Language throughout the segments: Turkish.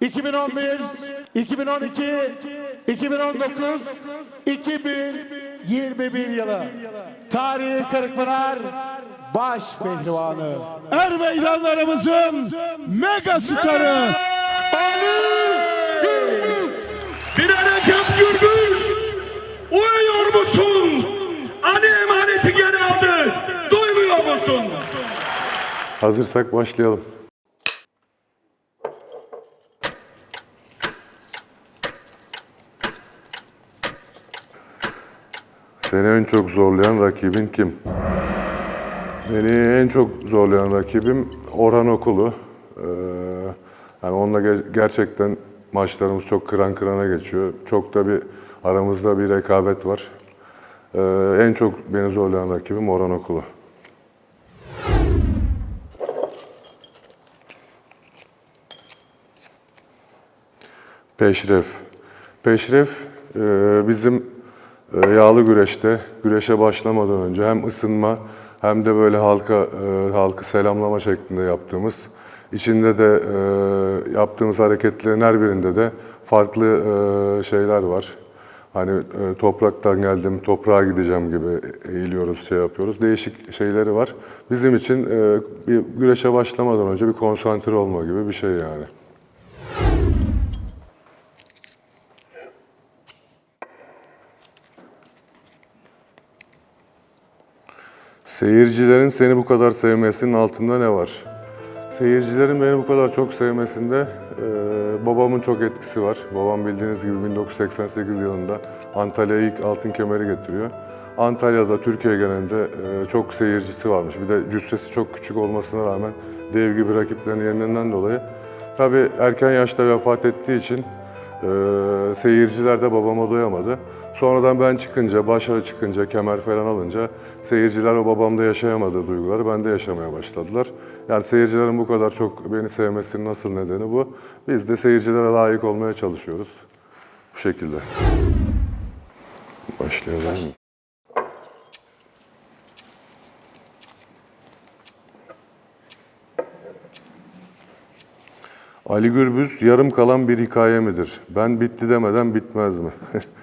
2011, 2012, 2019, 2021 yılı tarihi Kırıkpınar baş pehlivanı Er meydanlarımızın mega starı Bir Recep Gürbüz uyuyor musun? Hani emaneti geri aldı duymuyor musun? Hazırsak başlayalım. Seni en çok zorlayan rakibin kim? Beni en çok zorlayan rakibim Orhan Okulu. Ee, yani onunla ge- gerçekten maçlarımız çok kıran kırana geçiyor. Çok da bir aramızda bir rekabet var. Ee, en çok beni zorlayan rakibim Orhan Okulu. Peşref. Peşref e, bizim yağlı güreşte güreşe başlamadan önce hem ısınma hem de böyle halka e, halkı selamlama şeklinde yaptığımız içinde de e, yaptığımız hareketlerin her birinde de farklı e, şeyler var. Hani topraktan geldim, toprağa gideceğim gibi eğiliyoruz, şey yapıyoruz. Değişik şeyleri var. Bizim için bir güreşe başlamadan önce bir konsantre olma gibi bir şey yani. Seyircilerin seni bu kadar sevmesinin altında ne var? Seyircilerin beni bu kadar çok sevmesinde e, babamın çok etkisi var. Babam bildiğiniz gibi 1988 yılında Antalya'ya ilk altın kemeri getiriyor. Antalya'da Türkiye genelinde e, çok seyircisi varmış. Bir de cüssesi çok küçük olmasına rağmen dev gibi rakiplerini yenilenden dolayı. Tabii erken yaşta vefat ettiği için ee, seyirciler de babama doyamadı. Sonradan ben çıkınca, başarı çıkınca, kemer falan alınca seyirciler o babamda yaşayamadığı duyguları bende yaşamaya başladılar. Yani seyircilerin bu kadar çok beni sevmesinin nasıl nedeni bu. Biz de seyircilere layık olmaya çalışıyoruz. Bu şekilde. Başlayalım. Ali Gürbüz yarım kalan bir hikaye midir? Ben bitti demeden bitmez mi?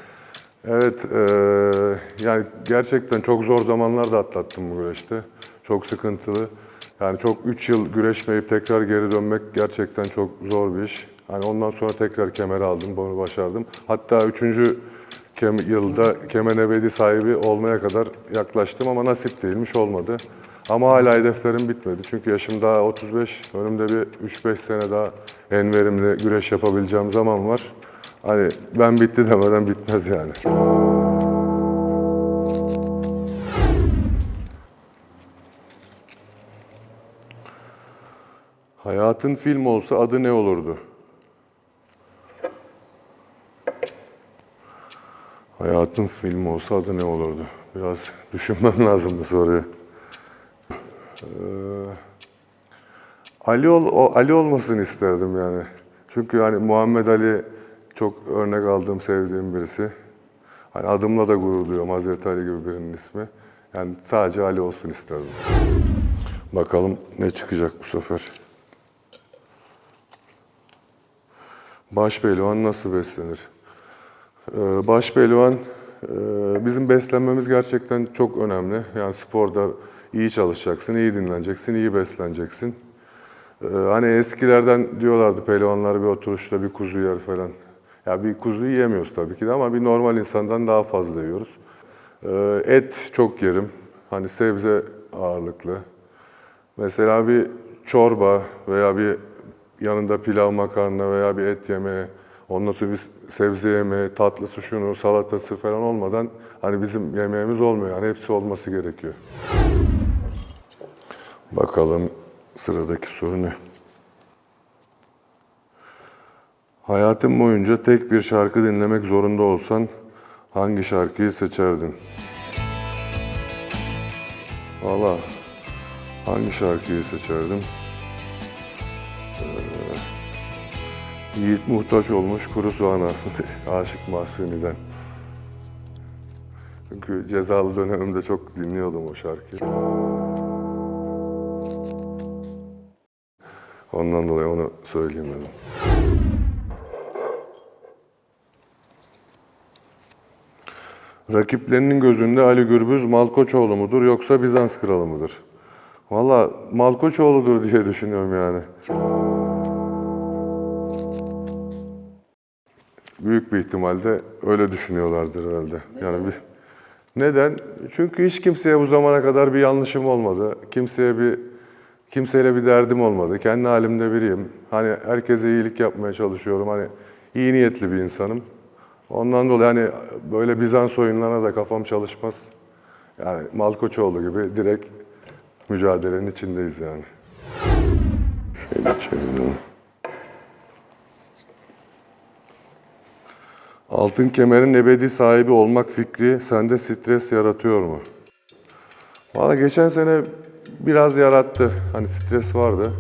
evet, eee, yani gerçekten çok zor zamanlar da atlattım bu güreşte. Çok sıkıntılı. Yani çok 3 yıl güreşmeyip tekrar geri dönmek gerçekten çok zor bir iş. Hani ondan sonra tekrar kemeri aldım, bunu başardım. Hatta 3. Kem yılda kemer ebedi sahibi olmaya kadar yaklaştım ama nasip değilmiş olmadı. Ama hala hedeflerim bitmedi. Çünkü yaşım daha 35. Önümde bir 3-5 sene daha en verimli güreş yapabileceğim zaman var. Hani ben bitti demeden bitmez yani. Hayatın film olsa adı ne olurdu? Hayatın film olsa adı ne olurdu? Biraz düşünmem lazım bu soruyu. Ee, Ali ol, Ali olmasını isterdim yani. Çünkü hani Muhammed Ali çok örnek aldığım, sevdiğim birisi. Hani adımla da gurur duyuyorum Hazreti Ali gibi birinin ismi. Yani sadece Ali olsun isterdim. Bakalım ne çıkacak bu sefer. Baş pehlivan nasıl beslenir? Ee, Baş pehlivan, e, bizim beslenmemiz gerçekten çok önemli. Yani sporda iyi çalışacaksın, iyi dinleneceksin, iyi besleneceksin. Ee, Hani eskilerden diyorlardı pehlivanlar bir oturuşta bir kuzu yer falan. Ya bir kuzu yiyemiyoruz tabii ki de ama bir normal insandan daha fazla yiyoruz. Ee, Et çok yerim. Hani sebze ağırlıklı. Mesela bir çorba veya bir yanında pilav makarna veya bir et yemeği, ondan sonra bir sebze yemeği, tatlısı şunu, salatası falan olmadan hani bizim yemeğimiz olmuyor. Yani hepsi olması gerekiyor. Bakalım sıradaki soru ne? Hayatın boyunca tek bir şarkı dinlemek zorunda olsan hangi şarkıyı seçerdin? Valla hangi şarkıyı seçerdim? Ee, Yiğit muhtaç olmuş kuru soğana. Aşık Mahsuni'den. Çünkü cezalı dönemimde çok dinliyordum o şarkıyı. Ondan dolayı onu söyleyeyim dedim. Rakiplerinin gözünde Ali Gürbüz Malkoçoğlu mudur yoksa Bizans kralı mıdır? Valla Malkoçoğlu'dur diye düşünüyorum yani. Büyük bir ihtimalle öyle düşünüyorlardır herhalde. Yani bir, neden? Çünkü hiç kimseye bu zamana kadar bir yanlışım olmadı. Kimseye bir kimseyle bir derdim olmadı. Kendi halimde biriyim. Hani herkese iyilik yapmaya çalışıyorum. Hani iyi niyetli bir insanım. Ondan dolayı hani böyle Bizans oyunlarına da kafam çalışmaz. Yani Malkoçoğlu gibi direkt mücadelenin içindeyiz yani. Şöyle çevirelim. Altın kemerin ebedi sahibi olmak fikri sende stres yaratıyor mu? Valla geçen sene biraz yarattı. Hani stres vardı.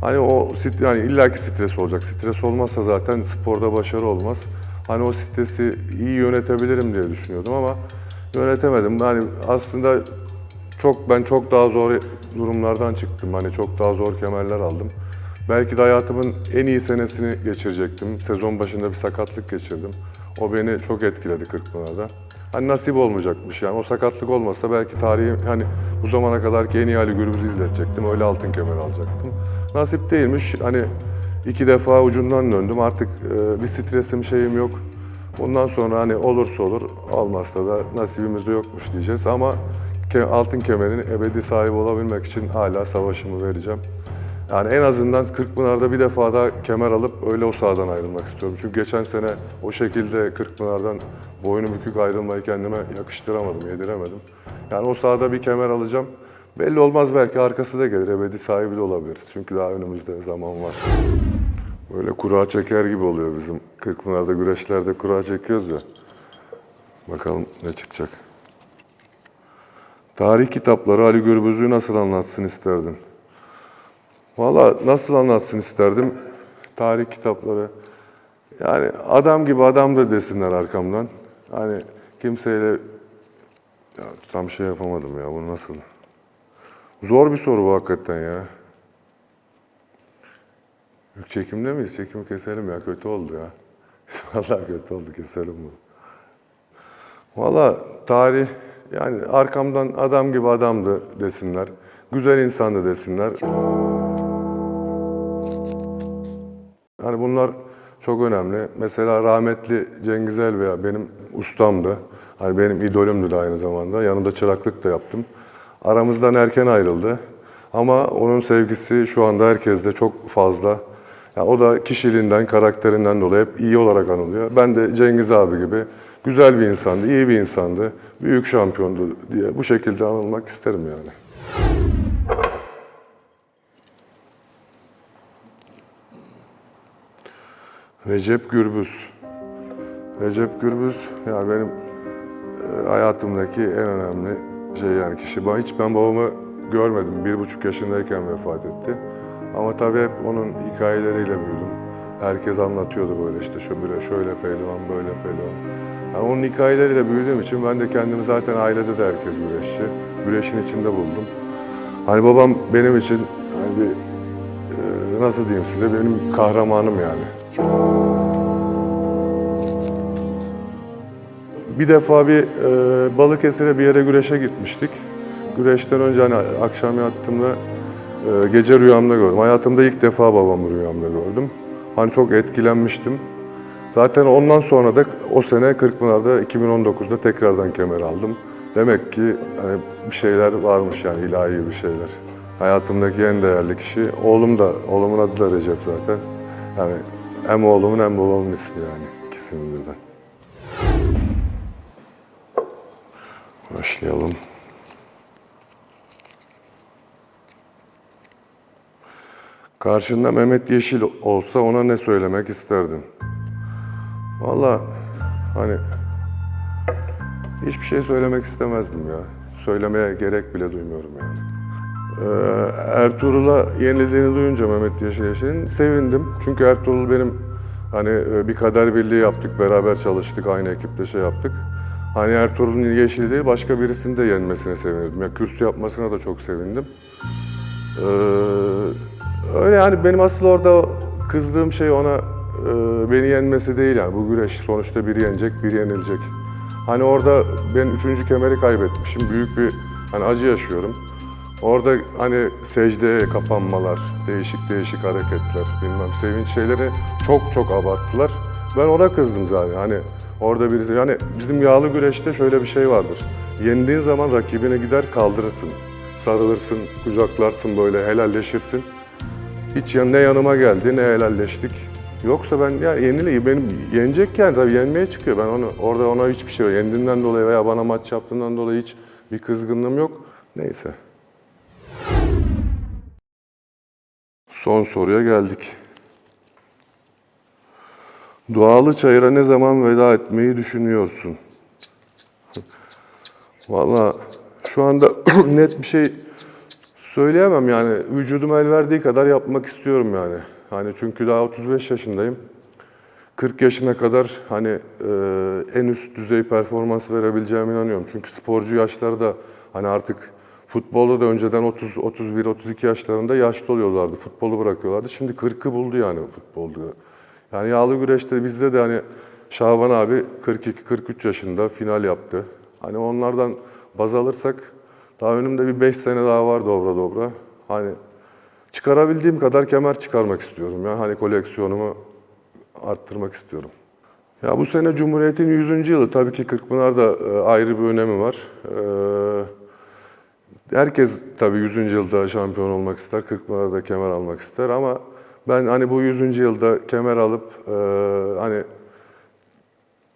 Hani o stres, yani illaki stres olacak. Stres olmazsa zaten sporda başarı olmaz. Hani o stresi iyi yönetebilirim diye düşünüyordum ama yönetemedim. Hani aslında çok ben çok daha zor durumlardan çıktım. Hani çok daha zor kemerler aldım. Belki de hayatımın en iyi senesini geçirecektim. Sezon başında bir sakatlık geçirdim. O beni çok etkiledi Kırkpınar'da. Hani nasip olmayacakmış yani. O sakatlık olmasa belki tarihi hani bu zamana kadar en iyi Ali Gürbüz'ü izletecektim. Öyle altın kemer alacaktım. Nasip değilmiş. Hani iki defa ucundan döndüm. Artık e, bir stresim şeyim yok. Bundan sonra hani olursa olur, olmazsa da nasibimizde yokmuş diyeceğiz. Ama ke- altın kemerin ebedi sahibi olabilmek için hala savaşımı vereceğim. Yani en azından Kırkpınar'da bir defa daha kemer alıp öyle o sahadan ayrılmak istiyorum. Çünkü geçen sene o şekilde Kırkpınar'dan boynu bükük ayrılmayı kendime yakıştıramadım, yediremedim. Yani o sahada bir kemer alacağım. Belli olmaz belki arkası da gelir, ebedi sahibi de olabiliriz. Çünkü daha önümüzde zaman var. Böyle kura çeker gibi oluyor bizim Kırkpınar'da güreşlerde kura çekiyoruz ya. Bakalım ne çıkacak. Tarih kitapları Ali Gürbüz'ü nasıl anlatsın isterdin? Valla nasıl anlatsın isterdim? Tarih kitapları. Yani adam gibi adam da desinler arkamdan. Hani kimseyle ya, tam şey yapamadım ya bu nasıl? Zor bir soru bu hakikaten ya. Yük çekimde miyiz? Çekimi keselim ya. Kötü oldu ya. Vallahi kötü oldu. Keselim bunu. Valla tarih yani arkamdan adam gibi adamdı desinler. Güzel insandı desinler. Hani bunlar çok önemli. Mesela rahmetli Cengiz Elveya benim ustamdı. Hani benim idolümdü de aynı zamanda. Yanında çıraklık da yaptım. Aramızdan erken ayrıldı. Ama onun sevgisi şu anda herkeste çok fazla. Ya o da kişiliğinden, karakterinden dolayı hep iyi olarak anılıyor. Ben de Cengiz abi gibi güzel bir insandı, iyi bir insandı, büyük şampiyondu diye bu şekilde anılmak isterim yani. Recep Gürbüz. Recep Gürbüz ya benim e, hayatımdaki en önemli şey yani kişi. Ben hiç ben babamı görmedim. Bir buçuk yaşındayken vefat etti. Ama tabii hep onun hikayeleriyle büyüdüm. Herkes anlatıyordu böyle işte şu böyle şöyle pehlivan, böyle pehlivan. Yani onun hikayeleriyle büyüdüğüm için ben de kendimi zaten ailede de herkes güreşçi. Güreşin içinde buldum. Hani babam benim için hani bir nasıl diyeyim size benim kahramanım yani. Bir defa bir e, Balıkesir'e bir yere güreşe gitmiştik. Güreşten önce hani akşam yattığımda e, gece rüyamda gördüm. Hayatımda ilk defa babamı rüyamda gördüm. Hani çok etkilenmiştim. Zaten ondan sonra da o sene Kırkpınar'da 2019'da tekrardan kemer aldım. Demek ki hani bir şeyler varmış yani ilahi bir şeyler. Hayatımdaki en değerli kişi oğlum da, oğlumun adı da Recep zaten. Yani hem oğlumun hem babamın ismi yani ikisinin birden. Başlayalım. Karşında Mehmet Yeşil olsa ona ne söylemek isterdin? Valla hani hiçbir şey söylemek istemezdim ya. Söylemeye gerek bile duymuyorum yani. Ee, Ertuğrul'a yenildiğini duyunca Mehmet Yeşil Yeşil'in sevindim. Çünkü Ertuğrul benim hani e, bir kader birliği yaptık, beraber çalıştık, aynı ekipte şey yaptık. Hani Ertuğrul'un Yeşil'i değil başka birisini de yenmesine sevinirdim. Ya kürsü yapmasına da çok sevindim. Ee, öyle yani benim asıl orada kızdığım şey ona e, beni yenmesi değil yani. Bu güreş sonuçta biri yenecek, biri yenilecek. Hani orada ben üçüncü kemeri kaybetmişim. Büyük bir hani acı yaşıyorum. Orada hani secdeye kapanmalar, değişik değişik hareketler, bilmem sevinç şeyleri çok çok abarttılar. Ben ona kızdım zaten. Hani orada birisi yani bizim yağlı güreşte şöyle bir şey vardır. Yendiğin zaman rakibine gider kaldırırsın. Sarılırsın, kucaklarsın böyle helalleşirsin. Hiç ne yanıma geldi ne helalleştik. Yoksa ben ya yenile benim yenecek yani tabii yenmeye çıkıyor. Ben onu orada ona hiçbir şey yok. Yendiğinden dolayı veya bana maç yaptığından dolayı hiç bir kızgınlığım yok. Neyse. Son soruya geldik. Doğalı Çayır'a ne zaman veda etmeyi düşünüyorsun? Valla şu anda net bir şey söyleyemem yani. Vücudum el verdiği kadar yapmak istiyorum yani. Hani çünkü daha 35 yaşındayım. 40 yaşına kadar hani e, en üst düzey performans verebileceğime inanıyorum. Çünkü sporcu yaşları da hani artık futbolda da önceden 30, 31, 32 yaşlarında yaşlı oluyorlardı. Futbolu bırakıyorlardı. Şimdi 40'ı buldu yani futbolda. Yani yağlı güreşte bizde de hani Şaban abi 42-43 yaşında final yaptı. Hani onlardan baz alırsak daha önümde bir 5 sene daha var dobra dobra. Hani çıkarabildiğim kadar kemer çıkarmak istiyorum ya. Hani koleksiyonumu arttırmak istiyorum. Ya bu sene Cumhuriyet'in 100. yılı. Tabii ki Kırkpınar'da e, ayrı bir önemi var. E, herkes tabii 100. yılda şampiyon olmak ister, Kırkpınar'da kemer almak ister ama ben hani bu 100. yılda kemer alıp e, hani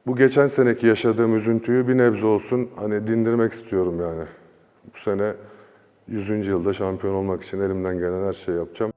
bu geçen seneki yaşadığım üzüntüyü bir nebze olsun hani dindirmek istiyorum yani. Bu sene 100. yılda şampiyon olmak için elimden gelen her şeyi yapacağım.